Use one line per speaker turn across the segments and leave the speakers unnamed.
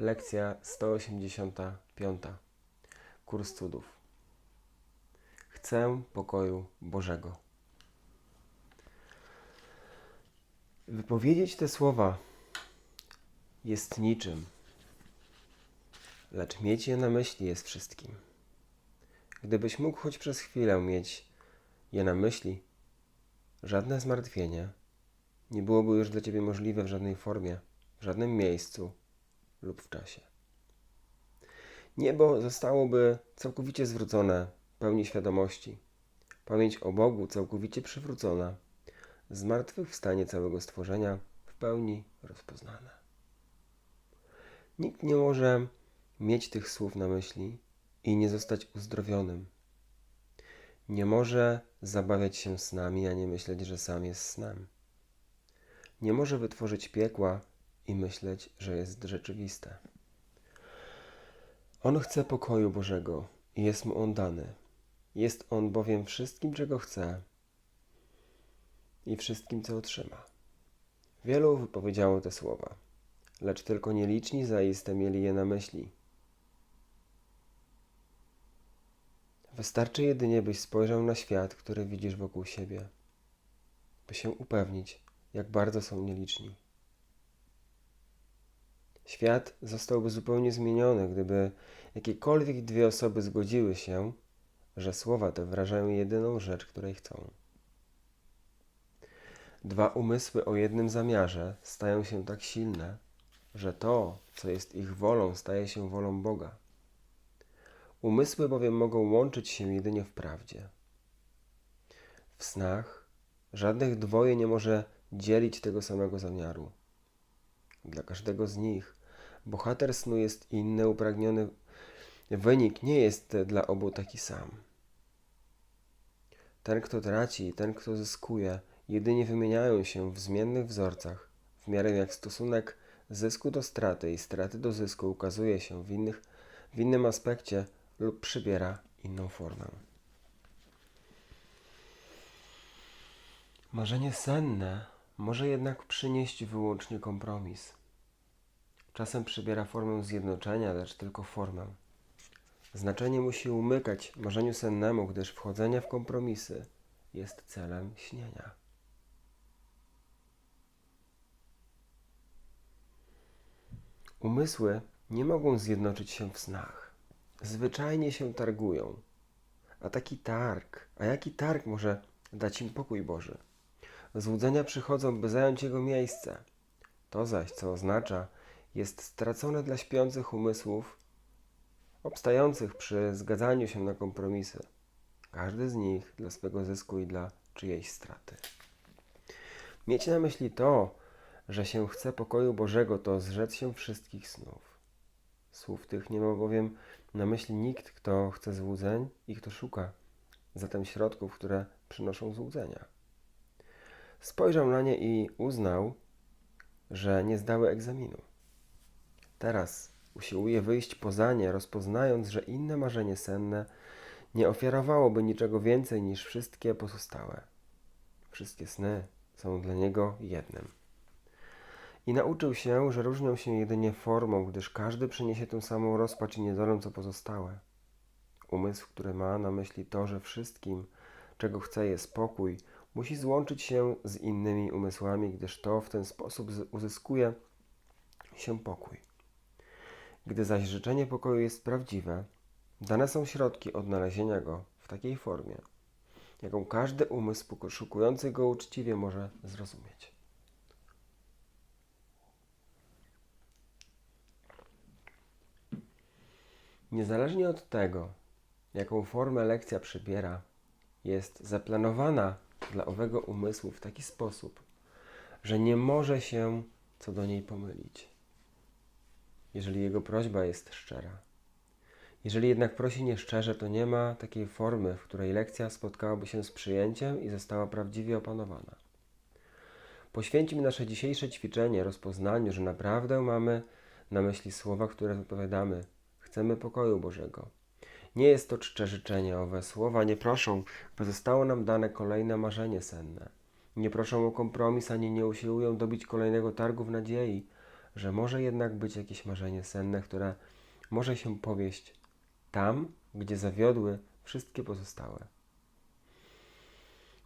Lekcja 185. Kurs cudów. Chcę pokoju Bożego. Wypowiedzieć te słowa jest niczym, lecz mieć je na myśli jest wszystkim. Gdybyś mógł choć przez chwilę mieć je na myśli, żadne zmartwienie nie byłoby już dla Ciebie możliwe w żadnej formie, w żadnym miejscu lub w czasie. Niebo zostałoby całkowicie zwrócone pełni świadomości, pamięć o Bogu całkowicie przywrócona, zmartwychwstanie całego stworzenia w pełni rozpoznane. Nikt nie może mieć tych słów na myśli i nie zostać uzdrowionym. Nie może zabawiać się snami, a nie myśleć, że sam jest snem. Nie może wytworzyć piekła i myśleć, że jest rzeczywiste. On chce pokoju Bożego i jest mu on dany. Jest on bowiem wszystkim, czego chce i wszystkim, co otrzyma. Wielu wypowiedziało te słowa, lecz tylko nieliczni zaiste mieli je na myśli. Wystarczy jedynie, byś spojrzał na świat, który widzisz wokół siebie, by się upewnić, jak bardzo są nieliczni. Świat zostałby zupełnie zmieniony, gdyby jakiekolwiek dwie osoby zgodziły się, że słowa te wyrażają jedyną rzecz, której chcą. Dwa umysły o jednym zamiarze stają się tak silne, że to, co jest ich wolą, staje się wolą Boga. Umysły bowiem mogą łączyć się jedynie w prawdzie. W snach żadnych dwoje nie może dzielić tego samego zamiaru. Dla każdego z nich bohater snu jest inny, upragniony wynik nie jest dla obu taki sam. Ten, kto traci i ten, kto zyskuje, jedynie wymieniają się w zmiennych wzorcach, w miarę jak stosunek zysku do straty i straty do zysku ukazuje się w, innych, w innym aspekcie lub przybiera inną formę. Marzenie senne może jednak przynieść wyłącznie kompromis. Czasem przybiera formę zjednoczenia, lecz tylko formę. Znaczenie musi umykać marzeniu sennemu, gdyż wchodzenie w kompromisy jest celem śnienia. Umysły nie mogą zjednoczyć się w snach. Zwyczajnie się targują. A taki targ, a jaki targ może dać im pokój Boży? Złudzenia przychodzą, by zająć jego miejsce. To zaś, co oznacza, jest stracone dla śpiących umysłów, obstających przy zgadzaniu się na kompromisy. Każdy z nich dla swego zysku i dla czyjejś straty. Mieć na myśli to, że się chce pokoju Bożego, to zrzec się wszystkich snów. Słów tych nie ma bowiem na myśli nikt, kto chce złudzeń i kto szuka zatem środków, które przynoszą złudzenia. Spojrzał na nie i uznał, że nie zdały egzaminu. Teraz usiłuje wyjść poza nie, rozpoznając, że inne marzenie senne nie ofiarowałoby niczego więcej niż wszystkie pozostałe. Wszystkie sny są dla niego jednym. I nauczył się, że różnią się jedynie formą, gdyż każdy przyniesie tę samą rozpacz i niedolę, co pozostałe. Umysł, który ma na myśli to, że wszystkim, czego chce, jest spokój, musi złączyć się z innymi umysłami, gdyż to w ten sposób uzyskuje się pokój. Gdy zaś życzenie pokoju jest prawdziwe, dane są środki odnalezienia go w takiej formie, jaką każdy umysł poszukujący go uczciwie może zrozumieć. Niezależnie od tego, jaką formę lekcja przybiera, jest zaplanowana dla owego umysłu w taki sposób, że nie może się co do niej pomylić, jeżeli jego prośba jest szczera. Jeżeli jednak prosi nieszczerze, to nie ma takiej formy, w której lekcja spotkałaby się z przyjęciem i została prawdziwie opanowana. Poświęćmy nasze dzisiejsze ćwiczenie rozpoznaniu, że naprawdę mamy na myśli słowa, które wypowiadamy. Chcemy pokoju Bożego. Nie jest to czcze życzenie, owe słowa nie proszą, by zostało nam dane kolejne marzenie senne. Nie proszą o kompromis, ani nie usiłują dobić kolejnego targu w nadziei, że może jednak być jakieś marzenie senne, które może się powieść tam, gdzie zawiodły wszystkie pozostałe.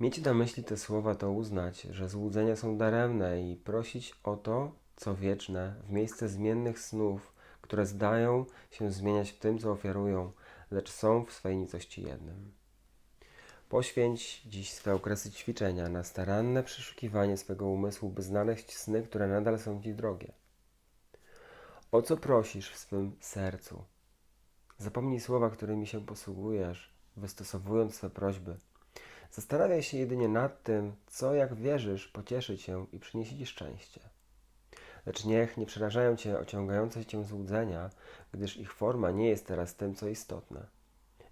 Mieć na myśli te słowa to uznać, że złudzenia są daremne i prosić o to, co wieczne, w miejsce zmiennych snów, które zdają się zmieniać w tym, co ofiarują, lecz są w swej nicości jednym. Poświęć dziś swe okresy ćwiczenia na staranne przeszukiwanie swego umysłu, by znaleźć sny, które nadal są Ci drogie. O co prosisz w swym sercu? Zapomnij słowa, którymi się posługujesz, wystosowując swe prośby. Zastanawiaj się jedynie nad tym, co jak wierzysz pocieszy Cię i przyniesie Ci szczęście. Lecz niech nie przerażają Cię ociągające Cię złudzenia, gdyż ich forma nie jest teraz tym, co istotne.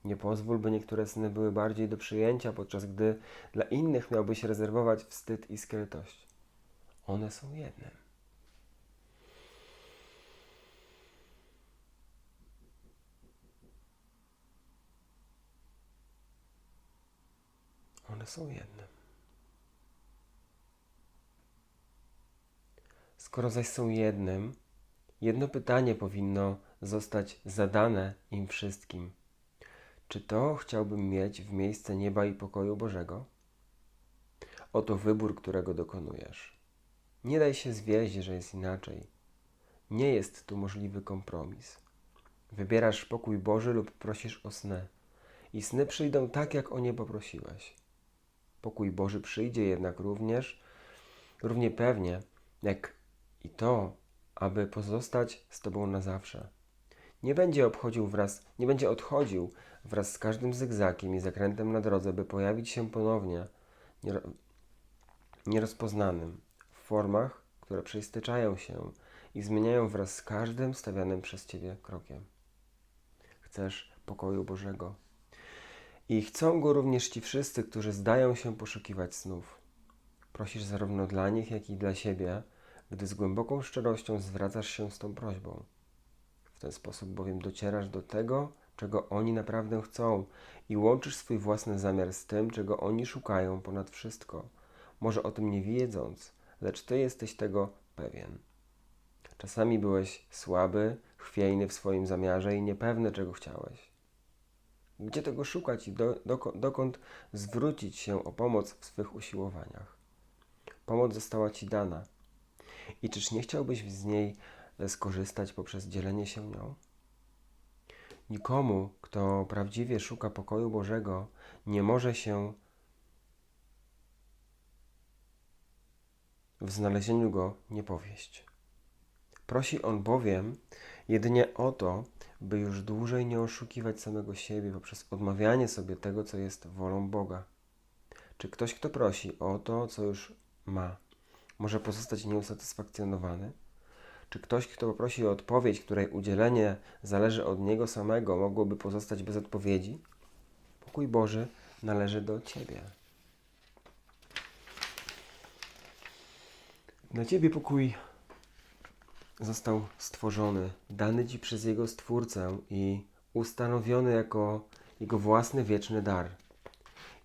Nie pozwól, by niektóre sny były bardziej do przyjęcia, podczas gdy dla innych miałbyś rezerwować wstyd i skrytość. One są jednym. One są jednym. Skoro zaś są jednym, jedno pytanie powinno zostać zadane im wszystkim. Czy to chciałbym mieć w miejsce nieba i pokoju Bożego? Oto wybór, którego dokonujesz. Nie daj się zwieść, że jest inaczej. Nie jest tu możliwy kompromis. Wybierasz pokój Boży lub prosisz o sny. I sny przyjdą tak, jak o nie poprosiłeś. Pokój Boży przyjdzie jednak również, równie pewnie, jak i to, aby pozostać z Tobą na zawsze. Nie będzie obchodził wraz, nie będzie odchodził wraz z każdym zygzakiem i zakrętem na drodze, by pojawić się ponownie niero- nierozpoznanym w formach, które przeistyczają się i zmieniają wraz z każdym stawianym przez Ciebie krokiem. Chcesz pokoju Bożego. I chcą go również ci wszyscy, którzy zdają się poszukiwać snów. Prosisz zarówno dla nich, jak i dla siebie, gdy z głęboką szczerością zwracasz się z tą prośbą. W ten sposób bowiem docierasz do tego, czego oni naprawdę chcą i łączysz swój własny zamiar z tym, czego oni szukają ponad wszystko. Może o tym nie wiedząc, lecz ty jesteś tego pewien. Czasami byłeś słaby, chwiejny w swoim zamiarze i niepewny, czego chciałeś. Gdzie tego szukać i do, dokąd zwrócić się o pomoc w swych usiłowaniach? Pomoc została Ci dana. I czyż nie chciałbyś z niej skorzystać poprzez dzielenie się nią? Nikomu, kto prawdziwie szuka pokoju Bożego, nie może się w znalezieniu go nie powieść. Prosi on bowiem jedynie o to, by już dłużej nie oszukiwać samego siebie poprzez odmawianie sobie tego, co jest wolą Boga. Czy ktoś, kto prosi o to, co już ma, może pozostać nieusatysfakcjonowany? Czy ktoś, kto poprosi o odpowiedź, której udzielenie zależy od niego samego, mogłoby pozostać bez odpowiedzi? Pokój Boży należy do Ciebie. Dla Ciebie pokój został stworzony, dany Ci przez Jego Stwórcę i ustanowiony jako Jego własny wieczny dar.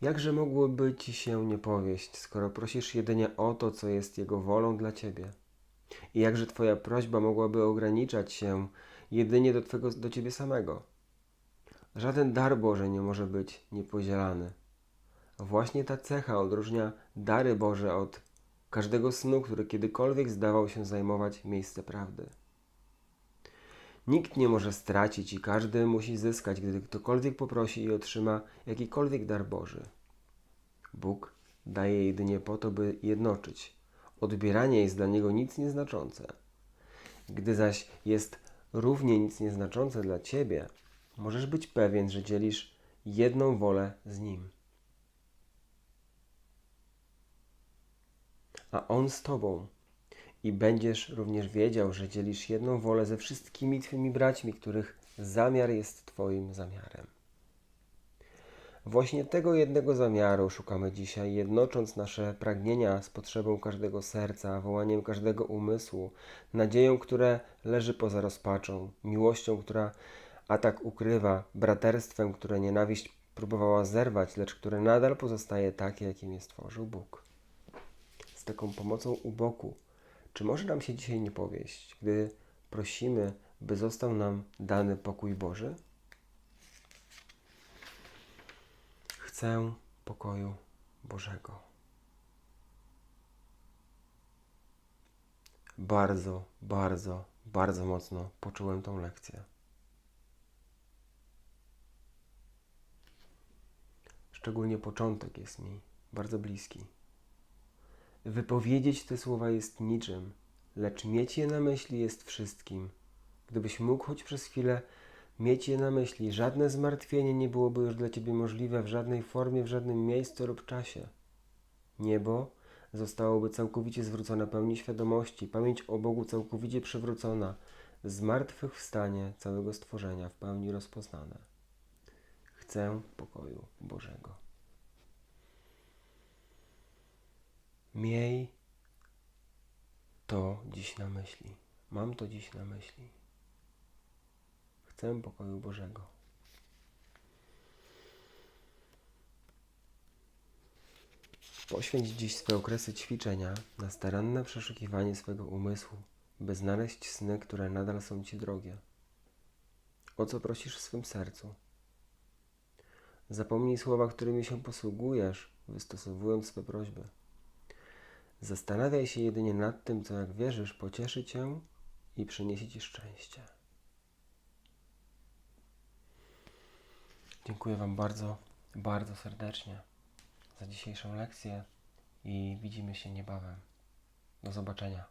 Jakże mogłoby Ci się nie powieść, skoro prosisz jedynie o to, co jest Jego wolą dla Ciebie? I jakże Twoja prośba mogłaby ograniczać się jedynie do, twego, do Ciebie samego? Żaden dar Boży nie może być niepodzielany. Właśnie ta cecha odróżnia dary Boże od każdego snu, który kiedykolwiek zdawał się zajmować miejsce prawdy. Nikt nie może stracić i każdy musi zyskać, gdy ktokolwiek poprosi i otrzyma jakikolwiek dar Boży. Bóg daje jedynie po to, by jednoczyć. Odbieranie jest dla niego nic nieznaczące. Gdy zaś jest równie nic nieznaczące dla ciebie, możesz być pewien, że dzielisz jedną wolę z nim. A on z tobą. I będziesz również wiedział, że dzielisz jedną wolę ze wszystkimi twymi braćmi, których zamiar jest twoim zamiarem. Właśnie tego jednego zamiaru szukamy dzisiaj, jednocząc nasze pragnienia z potrzebą każdego serca, wołaniem każdego umysłu, nadzieją, które leży poza rozpaczą, miłością, która atak ukrywa, braterstwem, które nienawiść próbowała zerwać, lecz które nadal pozostaje takie, jakim je stworzył Bóg. Z taką pomocą u boku Czy może nam się dzisiaj nie powieść, gdy prosimy, by został nam dany pokój Boży? Chcę pokoju Bożego. Bardzo, bardzo, bardzo mocno poczułem tą lekcję. Szczególnie początek jest mi bardzo bliski. Wypowiedzieć te słowa jest niczym, lecz mieć je na myśli jest wszystkim. Gdybyś mógł choć przez chwilę mieć je na myśli, żadne zmartwienie nie byłoby już dla Ciebie możliwe w żadnej formie, w żadnym miejscu lub czasie. Niebo zostałoby całkowicie zwrócone pełni świadomości, pamięć o Bogu całkowicie przywrócona, zmartwychwstanie całego stworzenia w pełni rozpoznane. Chcę pokoju Bożego. Miej to dziś na myśli. Mam to dziś na myśli. Chcę pokoju Bożego. Poświęć dziś swe okresy ćwiczenia na staranne przeszukiwanie swego umysłu, by znaleźć sny, które nadal są Ci drogie. O co prosisz w swym sercu? Zapomnij słowa, którymi się posługujesz, wystosowując swe prośby. Zastanawiaj się jedynie nad tym, co jak wierzysz, pocieszy Cię i przyniesie Ci szczęście. Dziękuję Wam bardzo, bardzo serdecznie za dzisiejszą lekcję i widzimy się niebawem. Do zobaczenia.